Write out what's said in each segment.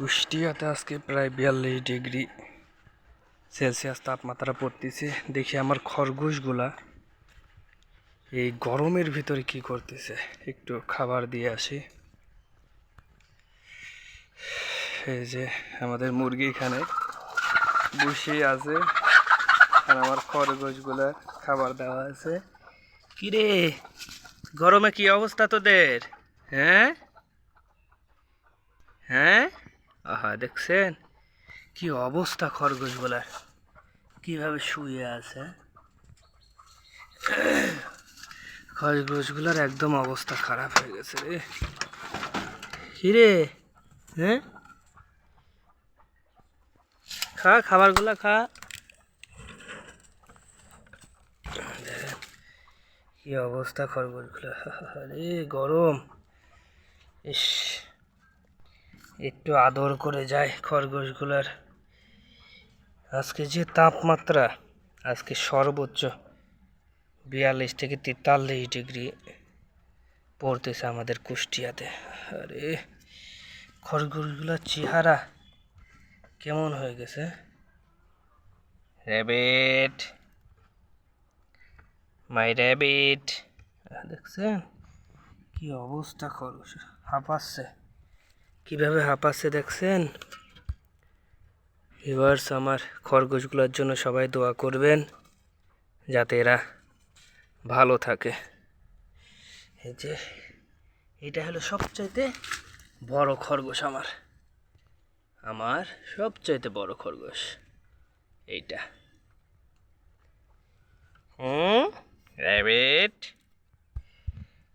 কুষ্টিয়াতে আজকে প্রায় বিয়াল্লিশ ডিগ্রি সেলসিয়াস তাপমাত্রা পড়তেছে। দেখি আমার খরগোশগুলা এই গরমের ভিতরে কি করতেছে। একটু খাবার দিয়ে আসি। এই যে আমাদের মুরগি এখানে বসে আছে আর আমার খরগোশগুলা খাবার দেওয়া আছে। কিরে, গরমে কি অবস্থা তোদের? হ্যাঁ? হ্যাঁ? আহা, দেখছেন? কি অবস্থা খরগোশগুলার কীভাবে শুয়ে আছে? খরগোশগুলার একদম অবস্থা খারাপ হয়ে গেছে রে। কিরে? হ্যাঁ? খা, খাবারগুলা খা। কি অবস্থা খরগোশগুলা আরে, গরম। ইস। একটু আদর করে যায় খরগোশগুলার। আজকে যে তাপমাত্রা, আজকে সর্বোচ্চ বিয়াল্লিশ থেকে তেতাল্লিশ ডিগ্রি পড়তেছে আমাদের কুষ্টিয়াতে। আরে, খরগোশগুলার চেহারা কেমন হয়ে গেছে? র্যাবিট মাই র্যাবিট দেখছেন? কি অবস্থা খরগোশ? হাঁপাচ্ছে। কীভাবে হাঁপাচ্ছে দেখছেন? ভিভার্স আমার খরগোশগুলোর জন্য সবাই দোয়া করবেন যাতে এরা ভালো থাকে। এই যে, এটা হলো সবচাইতে বড় খরগোশ আমার। আমার সবচাইতে বড় খরগোশ, এইটা। হুম? র্যাবিট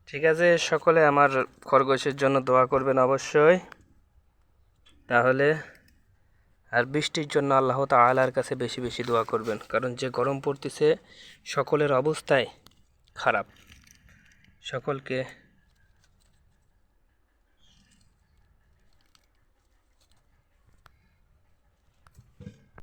ঠিক আছে, সকলে আমার খরগোশের জন্য দোয়া করবেন অবশ্যই। তাহলে আর বৃষ্টির জন্য আল্লাহ তা আলার কাছে বেশি বেশি দোয়া করবেন, কারণ যে গরম পড়তেছে, সকলের অবস্থায় খারাপ। সকলকে